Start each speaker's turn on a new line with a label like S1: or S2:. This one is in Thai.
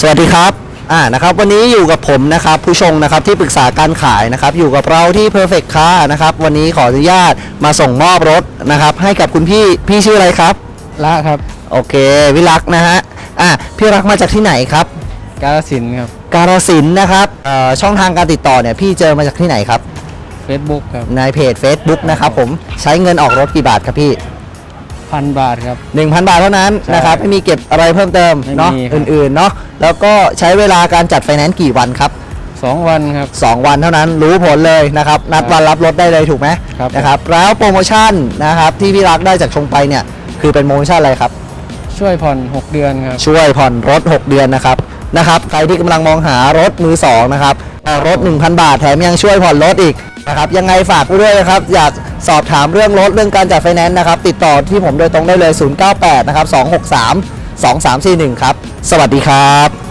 S1: สวัสดีครับอ่านะครับวันนี้อยู่กับผมนะครับผู้ชงนะครับที่ปรึกษาการขายนะครับอยู่กับเราที่ Perfect Car นะครับวันนี้ขออนุญาตมาส่งมอบรถนะครับให้กับคุณพี่พี่ชื่ออะไรครับ
S2: ละครับ
S1: โอเควิรักษ์นะฮะอ่าพี่รักมาจากที่ไหนครับ
S2: กาลสินธุ์ครับ
S1: การสินธุ์นะครับเอ่อช่องทางการติดต่อเนี่ยพี่เจอมาจากที่ไหนครับ
S2: Facebook ครับ
S1: ในเพจ Facebook นะครับผมใช้เงินออกรถกี่บาทครับพี่
S2: พันบาทครับ
S1: 1,000 บาทเท่านั้น
S2: ใช่
S1: นะครับไม่มีเก็บอะไรเพิ่มเติม
S2: ไม่
S1: เนาะ
S2: มีครับ
S1: อื่นๆเนาะแล้วก็ใช้เวลาการจัดไฟแนนซ์กี่วันครับ
S2: 2วันครับ
S1: 2 วันเท่านั้นรู้ผลเลยนะครับ นัดวันรับรถได้เลยถูกไหม
S2: ครับ
S1: นะครับ แล้วโปรโมชั่นนะครับที่พี่รักได้จากชงไปเนี่ยคือเป็นโปรโมชั่นอะไรครับ
S2: ช่วยผ่อน 6 เดือนครับ
S1: ช่วยผ่อนรถ 6 เดือนนะครับนะครับใครที่กำลังมองหารถมือสองนะครับเอารถ 1,000 บาทแถมยังช่วยผ่อนรถอีก นะครับยังไงฝากด้วยนะครับอยากสอบถามเรื่องรถเรื่องการจัดไฟแนนซ์นะครับติดต่อที่ผมโดยตรงได้เลย 098 นะครับ 263 2341 ครับ สวัสดีครับ